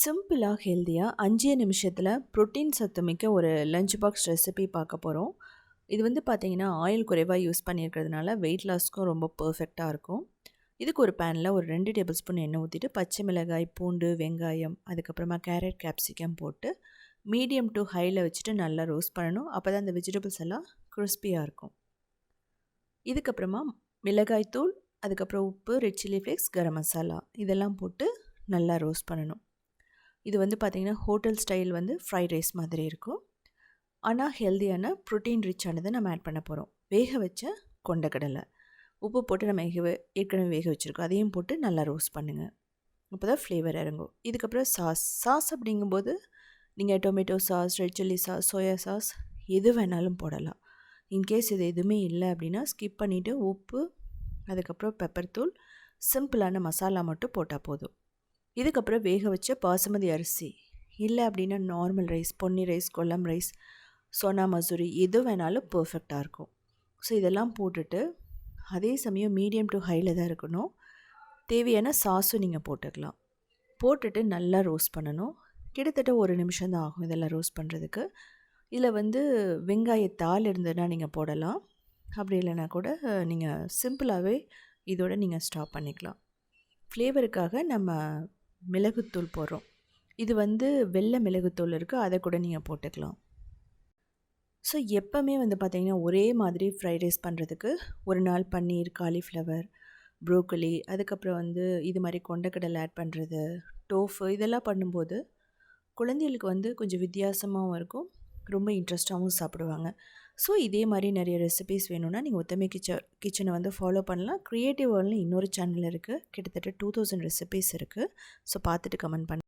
சிம்பிளாக ஹெல்த்தியாக அஞ்சே நிமிஷத்தில் ப்ரோட்டீன் சத்து மிக்க ஒரு லஞ்ச் பாக்ஸ் ரெசிபி பார்க்க போகிறோம் இது வந்து பார்த்திங்கன்னா ஆயில் குறைவாக யூஸ் பண்ணியிருக்கிறதுனால வெயிட் லாஸ்க்கும் ரொம்ப பர்ஃபெக்டாக இருக்கும். இதுக்கு ஒரு பேனில் ஒரு ரெண்டு டேபிள் ஸ்பூன் எண்ணெய் ஊற்றிட்டு பச்சை மிளகாய் பூண்டு வெங்காயம் அதுக்கப்புறமா கேரட் கேப்சிகம் போட்டு மீடியம் டு ஹையில் வச்சுட்டு நல்லா ரோஸ்ட் பண்ணணும். அப்போ தான் அந்த வெஜிடபிள்ஸ் எல்லாம் கிறிஸ்பியாக இருக்கும். இதுக்கப்புறமா மிளகாய் தூள் அதுக்கப்புறம் உப்பு red chilli flakes garam masala இதெல்லாம் போட்டு நல்லா ரோஸ்ட் பண்ணணும். இது வந்து பார்த்திங்கன்னா ஹோட்டல் ஸ்டைல் வந்து ஃப்ரைட் ரைஸ் மாதிரி இருக்கும். ஆனால் ஹெல்த்தியான ப்ரோட்டீன் ரிச்சானதை நம்ம ஆட் பண்ண போகிறோம் வேக வச்ச கொண்டக்கடலை உப்பு போட்டு நம்ம வேக ஏற்கனவே வேக வச்சுருக்கோம். அதையும் போட்டு நல்லா ரோஸ்ட் பண்ணுங்கள் அப்போ தான் ஃப்ளேவர் இறங்கும். இதுக்கப்புறம் சாஸ் சாஸ் அப்படிங்கும்போது நீங்கள் tomato sauce red chilli sauce soya sauce எது வேணாலும் போடலாம். இன்கேஸ் இது எதுவுமே இல்லை அப்படின்னா ஸ்கிப் பண்ணிவிட்டு உப்பு அதுக்கப்புறம் பெப்பர் தூள் சிம்பிளான மசாலா மட்டும் போட்டால் போதும். இதுக்கப்புறம் வேக வச்ச பாசுமதி அரிசி. இல்லை அப்படின்னா normal rice Ponni rice Kolam rice Sona Masoori எது வேணாலும் பர்ஃபெக்டாக இருக்கும். ஸோ இதெல்லாம் போட்டுட்டு அதே சமயம் மீடியம் டு ஹையில் தான் இருக்கணும். தேவையான சாஸும் நீங்கள் போட்டுக்கலாம். போட்டுட்டு நல்லா ரோஸ்ட் பண்ணணும். கிட்டத்தட்ட ஒரு நிமிஷம் தான் ஆகும் இதெல்லாம் ரோஸ்ட் பண்ணுறதுக்கு இதில் வந்து வெங்காயத்தால் இருந்ததுன்னா நீங்கள் போடலாம். அப்படி இல்லைனா கூட நீங்கள் சிம்பிளாகவே இதோட நீங்கள் ஸ்டாப் பண்ணிக்கலாம். ஃப்ளேவருக்காக நம்ம மிளகுத்தூள் போடுறோம். இது வந்து வெள்ளை மிளகுத்தூள் இருக்குது அதை கூட நீங்கள் போட்டுக்கலாம். ஸோ எப்போவுமே வந்து பார்த்திங்கன்னா ஒரே மாதிரி ஃப்ரைட் ரைஸ் பண்ணுறதுக்கு ஒரு நாள் பன்னீர் காலிஃப்ளவர் ப்ரோக்கலி அதுக்கப்புறம் வந்து இது மாதிரி கொண்டக்கடலை ஆட் பண்ணுறது டோஃபு இதெல்லாம் பண்ணும்போது குழந்தைகளுக்கு வந்து கொஞ்சம் வித்தியாசமாகவும் இருக்கும். ரொம்ப இன்ட்ரெஸ்ட்டாகவும் சாப்பிடுவாங்க. ஸோ இதே மாதிரி நிறைய ரெசிபீஸ் வேணும்னா நீங்கள் ஒத்தமை கிச்ச கிச்சனை வந்து ஃபாலோ பண்ணலாம். க்ரியேட்டிவ் வேர்ல்னு இன்னொரு சேனல் இருக்குது கிட்டத்தட்ட டூ தௌசண்ட் ரெசிபீஸ் இருக்குது ஸோ பார்த்துட்டு கமெண்ட் பண்ண